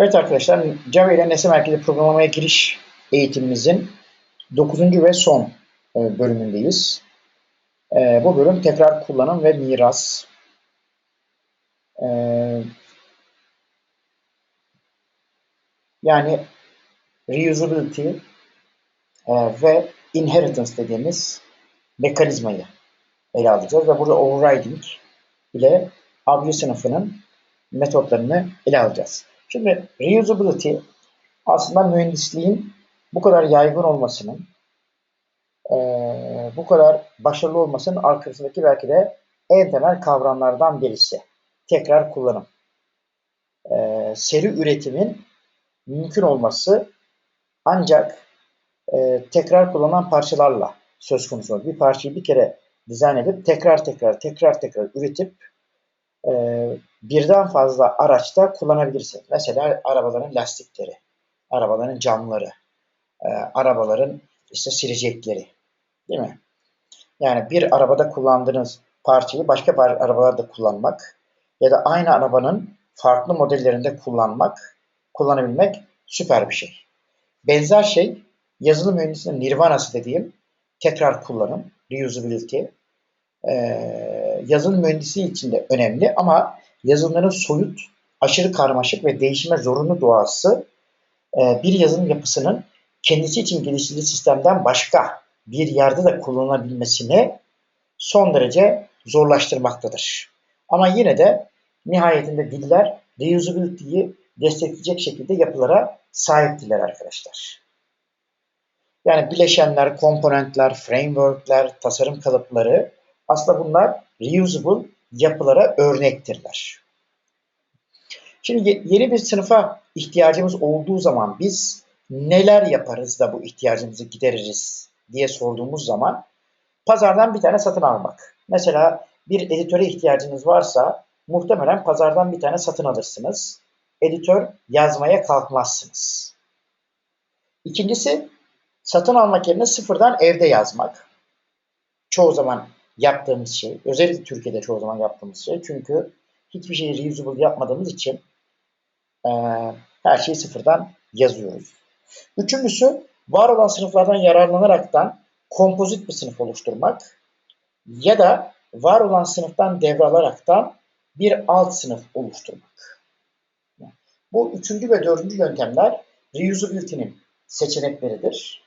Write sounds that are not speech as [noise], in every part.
Evet arkadaşlar, Java ile nesne merkezi programlamaya giriş eğitimimizin 9. ve son e, bölümündeyiz. E, Bu bölüm tekrar kullanım ve miras. E, Yani reusability ve inheritance dediğimiz mekanizmayı ele alacağız ve burada overriding ile obje sınıfının metotlarını ele alacağız. Şimdi reusability aslında mühendisliğin bu kadar yaygın olmasının, eee, bu kadar başarılı olmasının arkasındaki belki de en temel kavramlardan birisi. Tekrar kullanım. Eee, seri üretimin mümkün olması ancak eee, tekrar kullanılan parçalarla söz konusu olur. Bir parçayı bir kere dizayn edip tekrar tekrar tekrar tekrar üretip eee, birden fazla araçta kullanabilirsiniz. Mesela arabaların lastikleri, arabaların camları, e, arabaların işte silecekleri, değil mi? Yani bir arabada kullandığınız parçayı başka bir arabalarda kullanmak ya da aynı arabanın farklı modellerinde kullanmak, kullanabilmek süper bir şey. Benzer şey yazılım mühendisliğinin nirvanası dediğim tekrar kullanım, reusability. Ee, yazılım mühendisliği için de önemli ama yazılımların soyut, aşırı karmaşık ve değişime zorunlu doğası e, bir yazılım yapısının kendisi için geliştirildiği sistemden başka bir yerde de kullanılabilmesini son derece zorlaştırmaktadır. Ama yine de nihayetinde diller reusability'yi destekleyecek şekilde yapılara sahiptiler arkadaşlar. Yani bileşenler, komponentler, frameworkler, tasarım kalıpları aslında bunlar reusable yapılara örnektirler. Şimdi yeni bir sınıfa ihtiyacımız olduğu zaman biz neler yaparız da bu ihtiyacımızı gideririz diye sorduğumuz zaman pazardan bir tane satın almak. Mesela bir editöre ihtiyacınız varsa muhtemelen pazardan bir tane satın alırsınız. Editör yazmaya kalkmazsınız. İkincisi satın almak yerine sıfırdan evde yazmak. Çoğu zaman yaptığımız şey, özellikle Türkiye'de çoğu zaman yaptığımız şey. Çünkü hiçbir şeyi reusable yapmadığımız için e, her şeyi sıfırdan yazıyoruz. Üçüncüsü var olan sınıflardan yararlanaraktan kompozit bir sınıf oluşturmak ya da var olan sınıftan devralaraktan bir alt sınıf oluşturmak. Bu üçüncü ve dördüncü yöntemler reusability'nin seçenekleridir.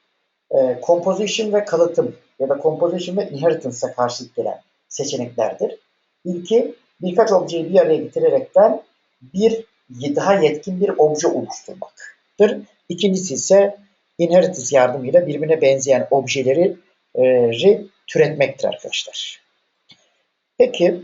E, composition ve kalıtım ya da composition ve inheritance'a karşılık gelen seçeneklerdir. İlki birkaç objeyi bir araya getirerekten bir daha yetkin bir obje oluşturmaktır. İkincisi ise inheritance yardımıyla birbirine benzeyen objeleri e, türetmektir arkadaşlar. Peki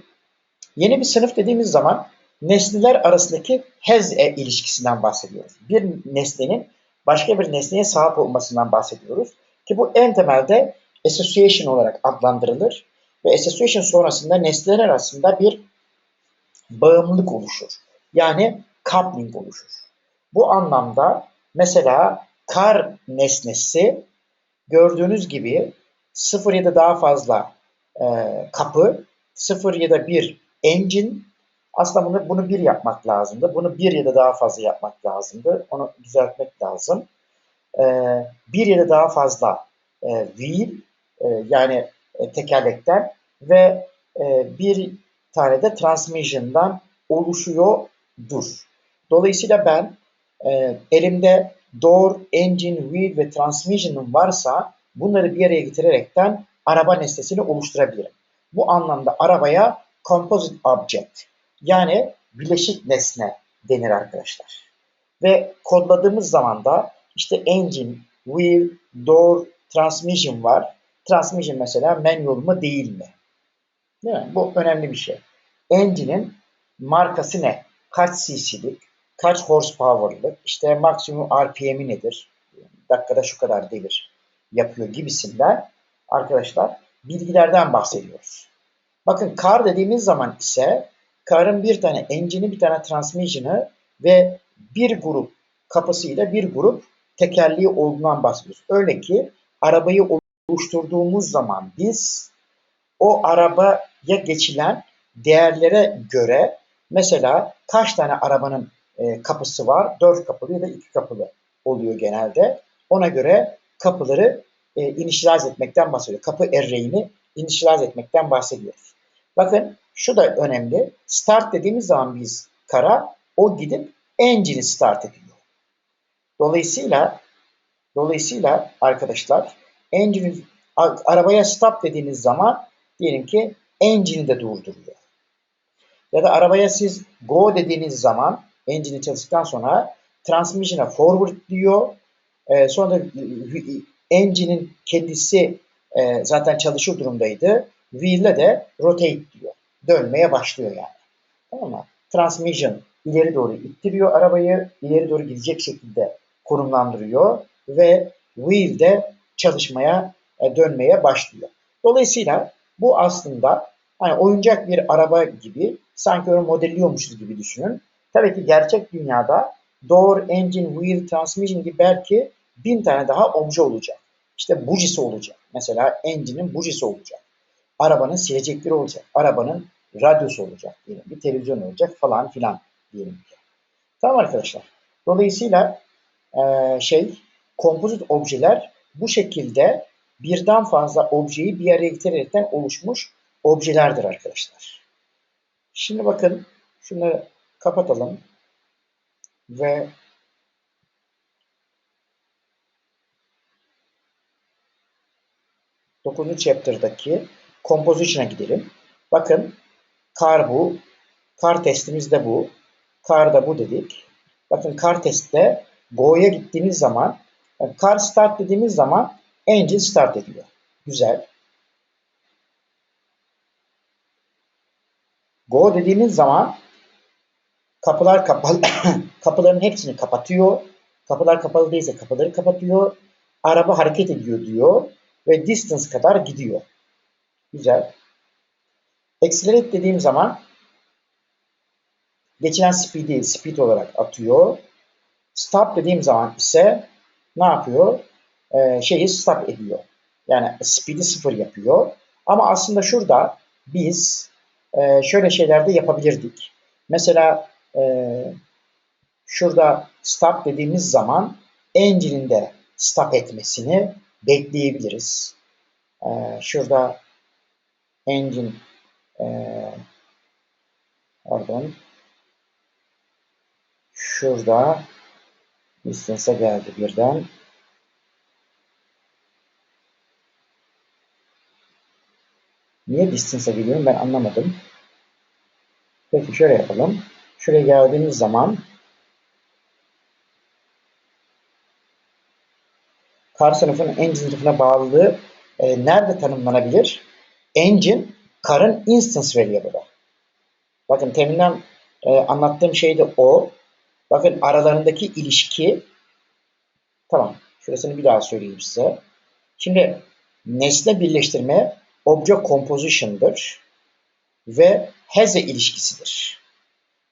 yeni bir sınıf dediğimiz zaman nesneler arasındaki has e ilişkisinden bahsediyoruz. Bir nesnenin başka bir nesneye sahip olmasından bahsediyoruz. Ki bu en temelde association olarak adlandırılır ve association sonrasında nesneler arasında bir bağımlılık oluşur. Yani coupling oluşur. Bu anlamda mesela kar nesnesi gördüğünüz gibi 0 ya da daha fazla e, kapı, 0 ya da 1 engine aslında bunu, bunu bir yapmak lazımdı. Bunu bir ya da daha fazla yapmak lazımdı. Onu düzeltmek lazım. E, bir ya da daha fazla e, wheel e, yani e, tekerlekten ve e, bir tane de transmission'dan oluşuyordur. Dolayısıyla ben elimde door, engine, wheel ve transmission'ım varsa bunları bir araya getirerekten araba nesnesini oluşturabilirim. Bu anlamda arabaya composite object yani bileşik nesne denir arkadaşlar. Ve kodladığımız zaman da işte engine, wheel, door, transmission var. Transmission mesela manual mı değil mi? Değil mi? Bu önemli bir şey. Engine'in markası ne? Kaç cc'lik? kaç horsepower'lık, işte maksimum RPM'i nedir, dakikada şu kadar devir yapıyor gibisinden arkadaşlar bilgilerden bahsediyoruz. Bakın car dediğimiz zaman ise car'ın bir tane engine'i, bir tane transmission'ı ve bir grup kapısıyla bir grup tekerleği olduğundan bahsediyoruz. Öyle ki arabayı oluşturduğumuz zaman biz o arabaya geçilen değerlere göre mesela kaç tane arabanın e, kapısı var. Dört kapılı ya da iki kapılı oluyor genelde. Ona göre kapıları e, inişlaz etmekten bahsediyor. Kapı array'ini inişlaz etmekten bahsediyoruz. Bakın şu da önemli. Start dediğimiz zaman biz kara o gidip engine'i start ediyor. Dolayısıyla dolayısıyla arkadaşlar engine arabaya stop dediğiniz zaman diyelim ki engine'i de durduruyor. Ya da arabaya siz go dediğiniz zaman engine'i çalıştıktan sonra transmission'a forward diyor. E, sonra da engine'in kendisi e, zaten çalışır durumdaydı. Wheel'le de rotate diyor. Dönmeye başlıyor yani. Tamam mı? Transmission ileri doğru ittiriyor arabayı. ileri doğru gidecek şekilde konumlandırıyor. Ve wheel de çalışmaya, e, dönmeye başlıyor. Dolayısıyla bu aslında hani oyuncak bir araba gibi sanki onu modelliyormuşuz gibi düşünün. Tabii ki gerçek dünyada door, engine, wheel, transmission gibi belki bin tane daha obje olacak. İşte bujisi olacak. Mesela engine'in bujisi olacak. Arabanın silecekleri olacak. Arabanın radyosu olacak diyelim. Bir televizyon olacak falan filan diyelim ki. Tamam arkadaşlar. Dolayısıyla e, şey kompozit objeler bu şekilde birden fazla objeyi bir araya getirerekten oluşmuş objelerdir arkadaşlar. Şimdi bakın şunu kapatalım ve 9. chapter'daki composition'a gidelim. Bakın kar bu. Kar testimiz de bu. Kar da bu dedik. Bakın kar testte go'ya gittiğimiz zaman yani kar start dediğimiz zaman engine start ediyor. Güzel. Go dediğimiz zaman kapılar kapalı [coughs] kapıların hepsini kapatıyor. Kapılar kapalı değilse kapıları kapatıyor. Araba hareket ediyor diyor ve distance kadar gidiyor. Güzel. Accelerate dediğim zaman geçilen speed'i speed olarak atıyor. Stop dediğim zaman ise ne yapıyor? Ee, şeyi stop ediyor. Yani speed'i sıfır yapıyor. Ama aslında şurada biz e, şöyle şeyler de yapabilirdik. Mesela e, şurada stop dediğimiz zaman engine'in de stop etmesini bekleyebiliriz. Ee, şurada engine e, pardon şurada distance'a geldi birden. Niye distance'a geliyorum ben anlamadım. Peki şöyle yapalım. Şuraya geldiğimiz zaman kar sınıfının engine sınıfına bağlılığı e, nerede tanımlanabilir? Engine karın instance variable'ı. Bakın teminden e, anlattığım şey de o. Bakın aralarındaki ilişki tamam. Şurasını bir daha söyleyeyim size. Şimdi nesne birleştirme object composition'dır ve heze ilişkisidir.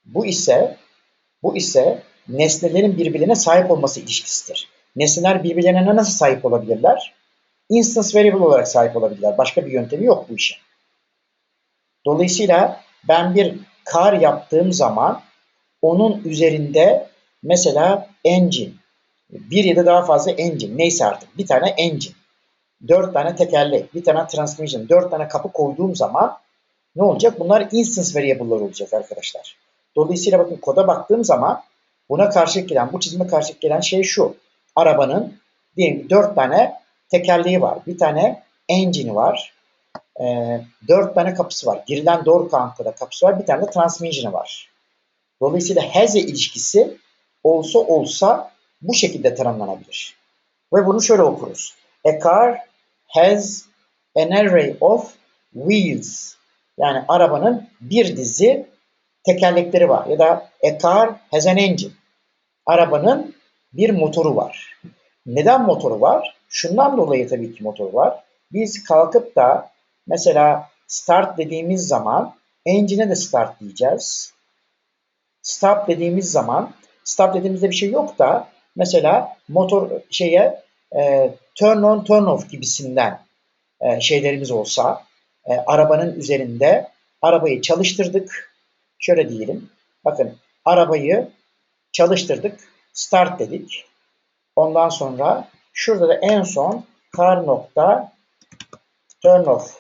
Bu ise bu ise nesnelerin birbirine sahip olması ilişkisidir. Nesneler birbirlerine nasıl sahip olabilirler? Instance variable olarak sahip olabilirler. Başka bir yöntemi yok bu işin. Dolayısıyla ben bir kar yaptığım zaman onun üzerinde mesela engine, bir ya da daha fazla engine, neyse artık bir tane engine, dört tane tekerlek, bir tane transmission, dört tane kapı koyduğum zaman ne olacak? Bunlar instance variable'lar olacak arkadaşlar. Dolayısıyla bakın koda baktığım zaman buna karşılık gelen, bu çizime karşılık gelen şey şu arabanın diyelim 4 tane tekerleği var. Bir tane engine'i var. E, 4 tane kapısı var. Girilen door count'ta kapısı var. Bir tane de transmission'ı var. Dolayısıyla has'e ilişkisi olsa olsa bu şekilde tanımlanabilir. Ve bunu şöyle okuruz. A car has an array of wheels. Yani arabanın bir dizi tekerlekleri var. Ya da a car has an engine. Arabanın bir motoru var. Neden motoru var? Şundan dolayı tabii ki motoru var. Biz kalkıp da mesela start dediğimiz zaman engine'e de start diyeceğiz. Stop dediğimiz zaman stop dediğimizde bir şey yok da mesela motor şeye e, turn on turn off gibisinden e, şeylerimiz olsa e, arabanın üzerinde arabayı çalıştırdık. Şöyle diyelim. Bakın arabayı çalıştırdık. Start dedik. Ondan sonra şurada da en son car nokta turn off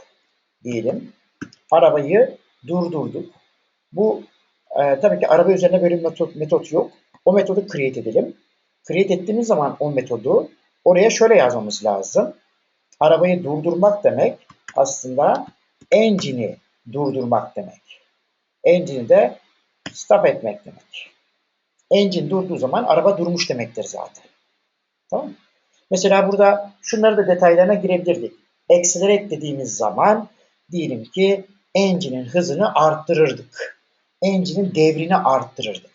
diyelim. Arabayı durdurduk. Bu e, tabii ki araba üzerinde böyle bir metot, metot yok. O metodu create edelim. Create ettiğimiz zaman o metodu oraya şöyle yazmamız lazım. Arabayı durdurmak demek aslında engine'i durdurmak demek. Engine'i de stop etmek demek. Engine durduğu zaman araba durmuş demektir zaten. Tamam Mesela burada şunları da detaylarına girebilirdik. Accelerate dediğimiz zaman diyelim ki engine'in hızını arttırırdık. Engine'in devrini arttırırdık.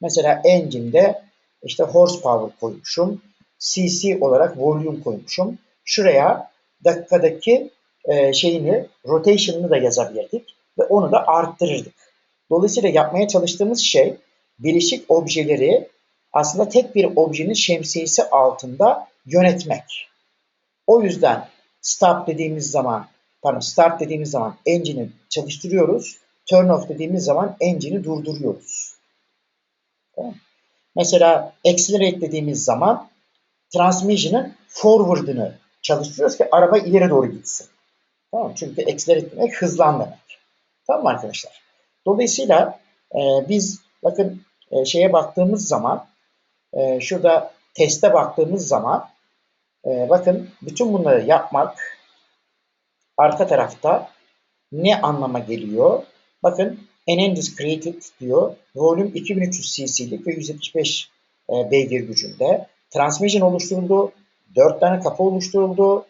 Mesela engine'de işte horsepower koymuşum. cc olarak volume koymuşum. Şuraya dakikadaki e, şeyini, rotation'ını da yazabilirdik ve onu da arttırırdık. Dolayısıyla yapmaya çalıştığımız şey bileşik objeleri aslında tek bir objenin şemsiyesi altında yönetmek. O yüzden stop dediğimiz zaman, pardon start dediğimiz zaman engine'i çalıştırıyoruz. Turn off dediğimiz zaman engine'i durduruyoruz. Tamam. Mesela accelerate dediğimiz zaman transmission'ın forward'ını çalıştırıyoruz ki araba ileri doğru gitsin. Tamam Çünkü accelerate demek hızlan demek. Tamam mı arkadaşlar? Dolayısıyla e, biz bakın e, şeye baktığımız zaman e, şurada teste baktığımız zaman e, bakın bütün bunları yapmak arka tarafta ne anlama geliyor? Bakın is created diyor. Volume 2300 cc'lik ve 175 e, beygir gücünde. Transmission oluşturuldu. 4 tane kapı oluşturuldu.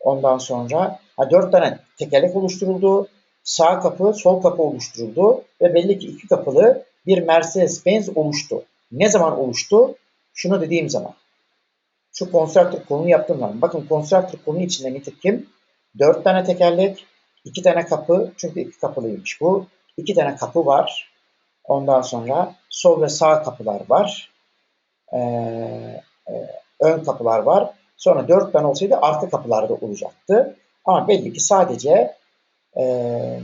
Ondan sonra ha, 4 tane tekerlek oluşturuldu. Sağ kapı, sol kapı oluşturuldu ve belli ki iki kapılı bir Mercedes-Benz oluştu. Ne zaman oluştu? Şunu dediğim zaman. Şu konstruktör konu yaptığım zaman. Bakın konstruktör konu içinde nitekim 4 tane tekerlek, 2 tane kapı. Çünkü iki kapılıymış bu. 2 tane kapı var. Ondan sonra sol ve sağ kapılar var. Ee, e, ön kapılar var. Sonra 4 tane olsaydı arka kapılar da olacaktı. Ama belli ki sadece e, e,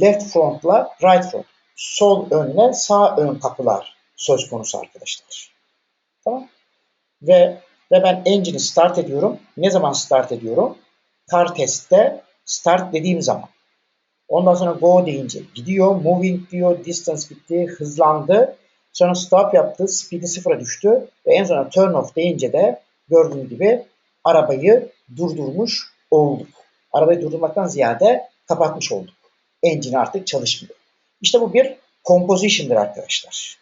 left front'la right front. Sol önle sağ ön kapılar söz konusu arkadaşlar. Tamam. Ve ve ben engine'i start ediyorum. Ne zaman start ediyorum? Car test'te start dediğim zaman. Ondan sonra go deyince gidiyor. Moving diyor. Distance bitti. Hızlandı. Sonra stop yaptı. Speed'i sıfıra düştü. Ve en sonra turn off deyince de gördüğünüz gibi arabayı durdurmuş olduk. Arabayı durdurmaktan ziyade kapatmış olduk. Engine artık çalışmıyor. İşte bu bir composition'dır arkadaşlar.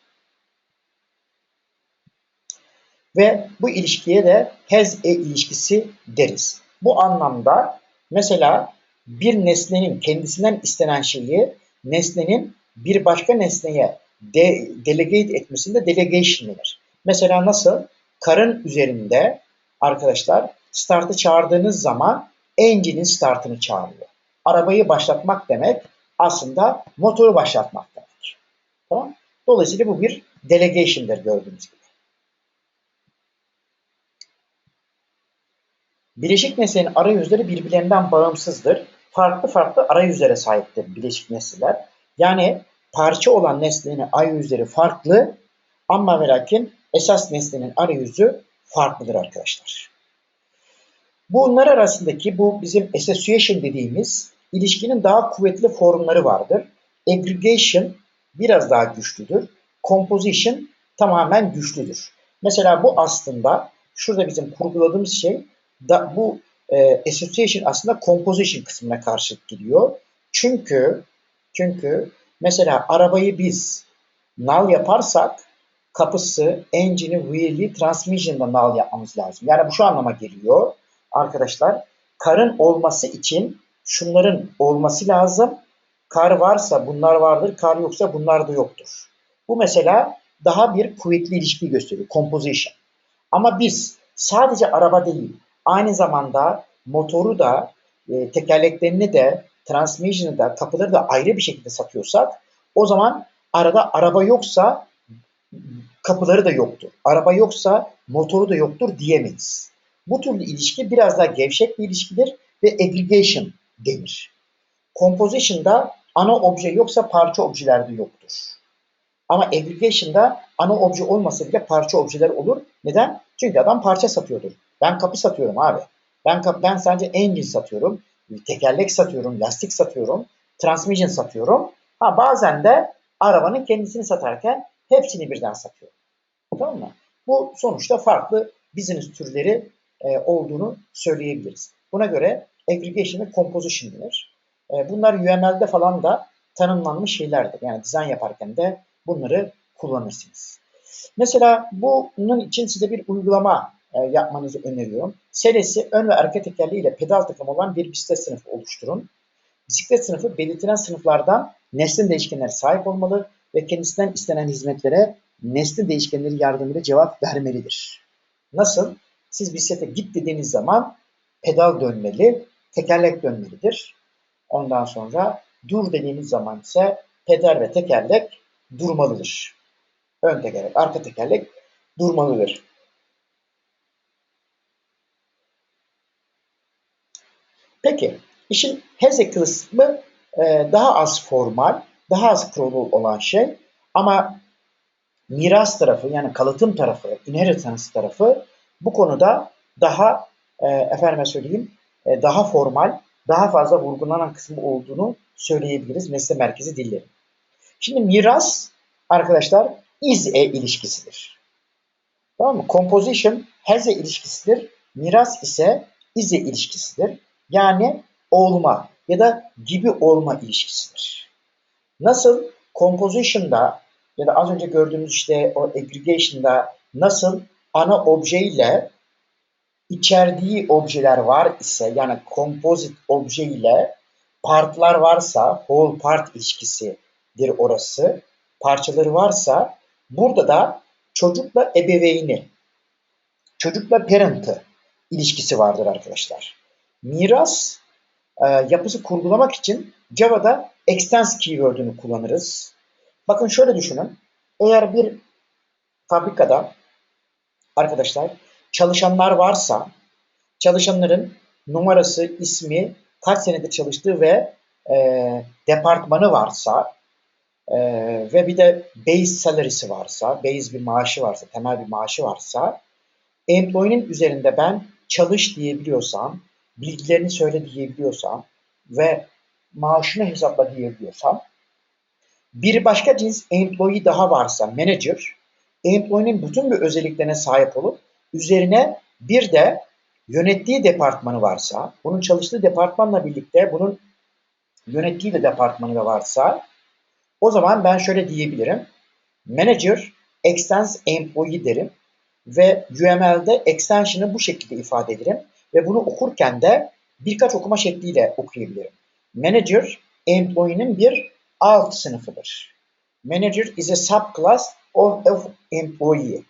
Ve bu ilişkiye de has-e ilişkisi deriz. Bu anlamda mesela bir nesnenin kendisinden istenen şeyi nesnenin bir başka nesneye de, delegate etmesinde delegation denir. Mesela nasıl? Karın üzerinde arkadaşlar startı çağırdığınız zaman engine'in startını çağırıyor. Arabayı başlatmak demek aslında motoru başlatmak demek. Tamam? Dolayısıyla bu bir delegation'dır gördüğünüz gibi. Bileşik nesnenin arayüzleri birbirlerinden bağımsızdır. Farklı farklı arayüzlere sahiptir bileşik nesneler. Yani parça olan nesnenin arayüzleri farklı ama ve lakin esas nesnenin arayüzü farklıdır arkadaşlar. Bunlar arasındaki bu bizim association dediğimiz ilişkinin daha kuvvetli formları vardır. Aggregation biraz daha güçlüdür. Composition tamamen güçlüdür. Mesela bu aslında şurada bizim kurguladığımız şey da bu e, association aslında composition kısmına karşılık geliyor. Çünkü çünkü mesela arabayı biz null yaparsak kapısı, engine'i, wheel'i, transmission'da null yapmamız lazım. Yani bu şu anlama geliyor arkadaşlar. Karın olması için şunların olması lazım. Kar varsa bunlar vardır, kar yoksa bunlar da yoktur. Bu mesela daha bir kuvvetli ilişki gösteriyor, composition. Ama biz sadece araba değil, aynı zamanda motoru da, e, tekerleklerini de, transmission'ı da, kapıları da ayrı bir şekilde satıyorsak o zaman arada araba yoksa kapıları da yoktur. Araba yoksa motoru da yoktur diyemeyiz. Bu türlü ilişki biraz daha gevşek bir ilişkidir ve aggregation denir. Composition'da ana obje yoksa parça objeler de yoktur. Ama aggregation'da ana obje olmasa bile parça objeler olur. Neden? Çünkü adam parça satıyordur. Ben kapı satıyorum abi. Ben, ben sadece engine satıyorum. Tekerlek satıyorum. Lastik satıyorum. Transmission satıyorum. Ha, bazen de arabanın kendisini satarken hepsini birden satıyorum. Tamam mı? Bu sonuçta farklı business türleri e, olduğunu söyleyebiliriz. Buna göre aggregation ve composition denir. E, bunlar UML'de falan da tanımlanmış şeylerdir. Yani dizayn yaparken de bunları kullanırsınız. Mesela bunun için size bir uygulama e, yapmanızı öneriyorum. Seresi ön ve arka tekerleği ile pedal takım olan bir bisiklet sınıfı oluşturun. Bisiklet sınıfı belirtilen sınıflardan nesne değişkenlere sahip olmalı ve kendisinden istenen hizmetlere nesne değişkenleri yardımıyla cevap vermelidir. Nasıl? Siz bisiklete git dediğiniz zaman pedal dönmeli, tekerlek dönmelidir. Ondan sonra dur dediğiniz zaman ise pedal ve tekerlek durmalıdır. Ön tekerlek, arka tekerlek durmalıdır. Peki, işin heze kısmı e, daha az formal, daha az kurulu olan şey ama miras tarafı yani kalıtım tarafı, inheritance tarafı bu konuda daha e, efendime söyleyeyim e, daha formal, daha fazla vurgulanan kısmı olduğunu söyleyebiliriz nesne merkezi dilleri. Şimdi miras arkadaşlar is-e ilişkisidir. Tamam mı? Composition has-e ilişkisidir. Miras ise is-e ilişkisidir. Yani olma ya da gibi olma ilişkisidir. Nasıl composition'da ya da az önce gördüğümüz işte o aggregation'da nasıl ana obje ile içerdiği objeler var ise yani composite obje ile partlar varsa whole part ilişkisidir orası. Parçaları varsa burada da çocukla ebeveyni, çocukla parent'ı ilişkisi vardır arkadaşlar. Miras e, yapısı kurgulamak için Java'da extends keyword'ünü kullanırız. Bakın şöyle düşünün. Eğer bir fabrikada arkadaşlar çalışanlar varsa çalışanların numarası, ismi, kaç senedir çalıştığı ve e, departmanı varsa e, ve bir de base salary'si varsa, base bir maaşı varsa, temel bir maaşı varsa employee'nin üzerinde ben çalış diyebiliyorsam, bilgilerini söyle diyebiliyorsam ve maaşını hesapla diyebiliyorsam bir başka cins employee daha varsa manager, employee'nin bütün bir özelliklerine sahip olup üzerine bir de yönettiği departmanı varsa, bunun çalıştığı departmanla birlikte bunun yönettiği de departmanı da varsa o zaman ben şöyle diyebilirim. Manager extends employee derim ve UML'de extension'ı bu şekilde ifade ederim ve bunu okurken de birkaç okuma şekliyle okuyabilirim. Manager employee'nin bir alt sınıfıdır. Manager is a subclass of, of employee.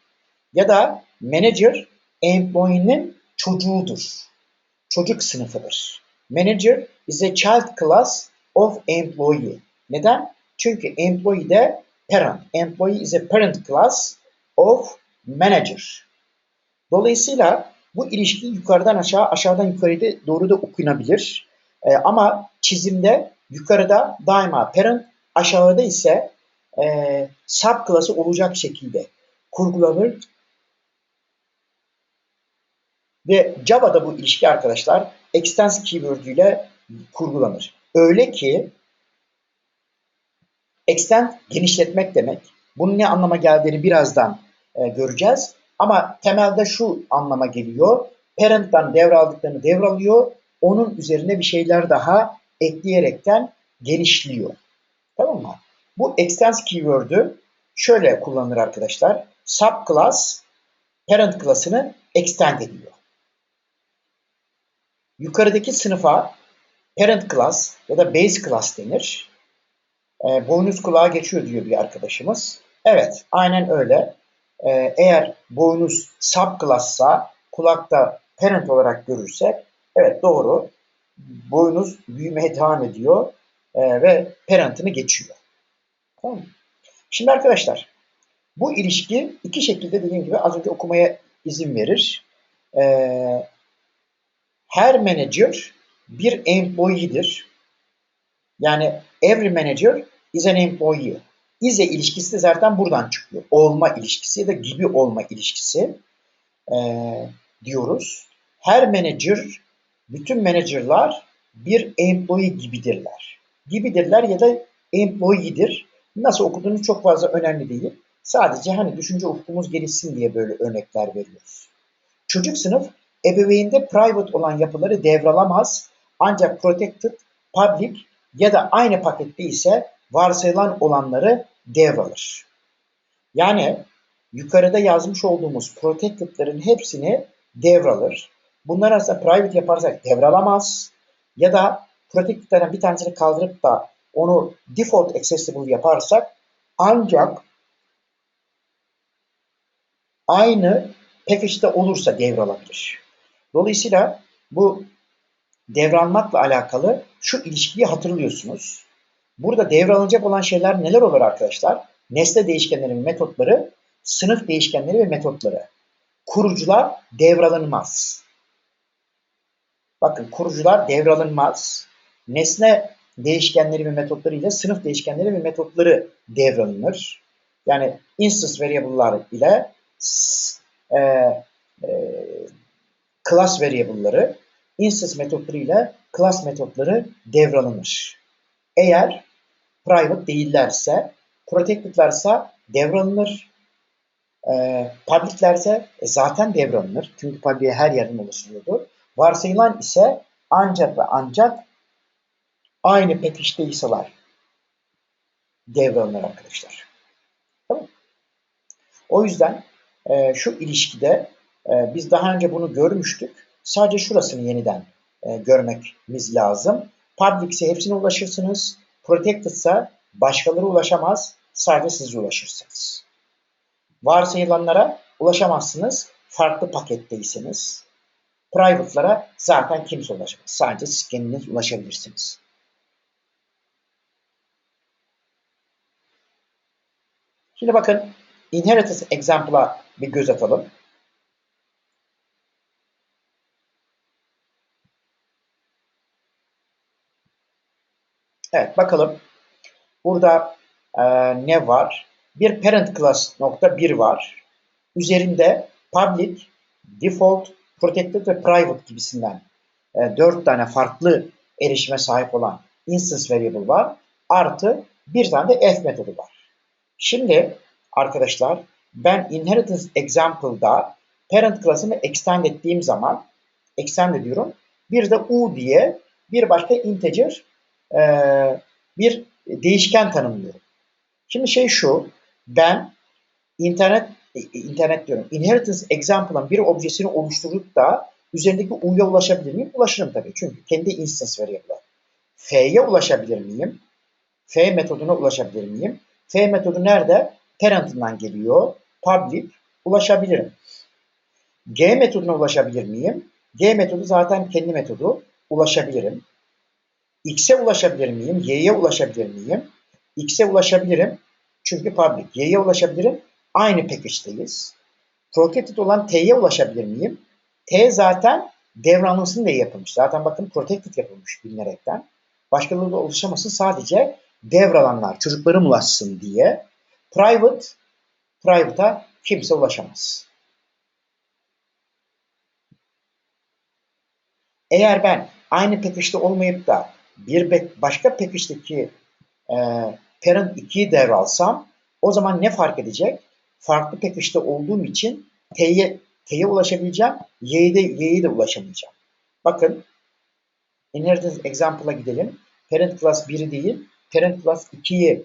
Ya da manager employee'nin çocuğudur. Çocuk sınıfıdır. Manager is a child class of employee. Neden? Çünkü employee de parent. Employee is a parent class of manager. Dolayısıyla bu ilişki yukarıdan aşağı, aşağıdan yukarıya doğru da okunabilir. E, ama çizimde yukarıda daima parent, aşağıda ise e, subclass'ı olacak şekilde kurgulanır. Ve Java'da bu ilişki arkadaşlar extends keyword ile kurgulanır. Öyle ki extend genişletmek demek. Bunun ne anlama geldiğini birazdan e, göreceğiz. Ama temelde şu anlama geliyor. Parent'tan devraldıklarını devralıyor. Onun üzerine bir şeyler daha ekleyerekten genişliyor. Tamam mı? Bu extends keyword'ü şöyle kullanılır arkadaşlar. Subclass parent class'ını extend ediyor. Yukarıdaki sınıfa parent class ya da base class denir. E, boynuz kulağa geçiyor diyor bir arkadaşımız. Evet, aynen öyle. E, eğer boynuz subclass'sa kulakta parent olarak görürsek evet doğru. Boynuz büyümeye devam ediyor e, ve parent'ını geçiyor. Tamam Şimdi arkadaşlar bu ilişki iki şekilde dediğim gibi az önce okumaya izin verir. Ee, her manager bir employee'dir. Yani every manager is an employee. İze ilişkisi de zaten buradan çıkıyor. Olma ilişkisi ya da gibi olma ilişkisi ee, diyoruz. Her manager, bütün managerlar bir employee gibidirler. Gibidirler ya da employee'dir. Nasıl okuduğunuz çok fazla önemli değil. Sadece hani düşünce ufkumuz gelişsin diye böyle örnekler veriyoruz. Çocuk sınıf ebeveynde private olan yapıları devralamaz ancak protected, public ya da aynı pakette ise varsayılan olanları devralır. Yani yukarıda yazmış olduğumuz protected'ların hepsini devralır. Bunlar aslında private yaparsak devralamaz ya da protected'ların bir tanesini kaldırıp da onu default accessible yaparsak ancak aynı package'de olursa devralabilir. Dolayısıyla bu devralmakla alakalı şu ilişkiyi hatırlıyorsunuz. Burada devralınacak olan şeyler neler olur arkadaşlar? Nesne değişkenlerinin metotları, sınıf değişkenleri ve metotları. Kurucular devralınmaz. Bakın kurucular devralınmaz. Nesne değişkenleri ve metotları ile sınıf değişkenleri ve metotları devralınır. Yani instance variable'lar ile e, e, class variable'ları, instance metotları ile class metotları devralınır. Eğer private değillerse, protected'larsa devralınır. E, public'lerse e, zaten devralınır. Çünkü public'e her yerden ulaşılıyordu. Varsayılan ise ancak ve ancak aynı pekişteyseler devralınır arkadaşlar. Tamam O yüzden e, şu ilişkide e, biz daha önce bunu görmüştük. Sadece şurasını yeniden e, görmemiz lazım. Public ise hepsine ulaşırsınız. Protected ise başkaları ulaşamaz. Sadece siz ulaşırsınız. Varsayılanlara ulaşamazsınız. Farklı paketteyseniz. Private'lara zaten kimse ulaşamaz. Sadece siz kendiniz ulaşabilirsiniz. Şimdi bakın inheritance example'a bir göz atalım. Evet bakalım. Burada e, ne var? Bir parent class nokta bir var. Üzerinde public, default, protected ve private gibisinden e, dört tane farklı erişime sahip olan instance variable var. Artı bir tane de f metodu var. Şimdi arkadaşlar ben inheritance example'da parent class'ını extend ettiğim zaman extend ediyorum. Bir de u diye bir başka integer e, bir değişken tanımlıyorum. Şimdi şey şu, ben internet internet diyorum, inheritance example'ın bir objesini oluşturup da üzerindeki u'ya ulaşabilir miyim? Ulaşırım tabii. Çünkü kendi instance variable. F'ye ulaşabilir miyim? F metoduna ulaşabilir miyim? F metodu nerede? Parent'ından geliyor. Public. Ulaşabilirim. G metoduna ulaşabilir miyim? G metodu zaten kendi metodu. Ulaşabilirim. X'e ulaşabilir miyim? Y'ye ulaşabilir miyim? X'e ulaşabilirim. Çünkü public. Y'ye ulaşabilirim. Aynı package'deyiz. Protected olan T'ye ulaşabilir miyim? T zaten devranlısın diye yapılmış. Zaten bakın protected yapılmış bilinerekten. Başkaları da ulaşamasın sadece devralanlar, çocuklarım ulaşsın diye. Private, private'a kimse ulaşamaz. Eğer ben aynı package'de olmayıp da bir başka package'deki e, parent 2'yi devralsam o zaman ne fark edecek? Farklı package'de olduğum için T'ye T'ye ulaşabileceğim, Y'ye de, Y'ye de ulaşamayacağım. Bakın inheritance example'a gidelim. Parent class 1'i değil, parent class 2'yi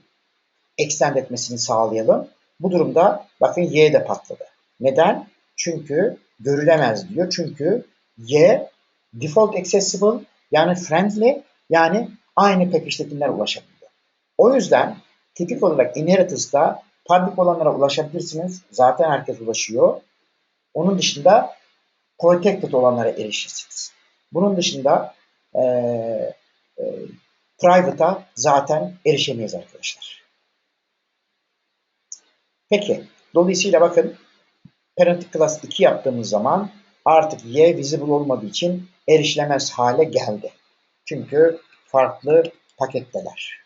extend etmesini sağlayalım. Bu durumda bakın Y de patladı. Neden? Çünkü görülemez diyor. Çünkü Y default accessible yani friendly yani aynı package'dekiler ulaşabiliyor. O yüzden tipik olarak inheritance'da public olanlara ulaşabilirsiniz. Zaten herkes ulaşıyor. Onun dışında protected olanlara erişirsiniz. Bunun dışında e, e, private'a zaten erişemeyiz arkadaşlar. Peki. Dolayısıyla bakın parent class 2 yaptığımız zaman artık y visible olmadığı için erişilemez hale geldi. Çünkü farklı paketteler.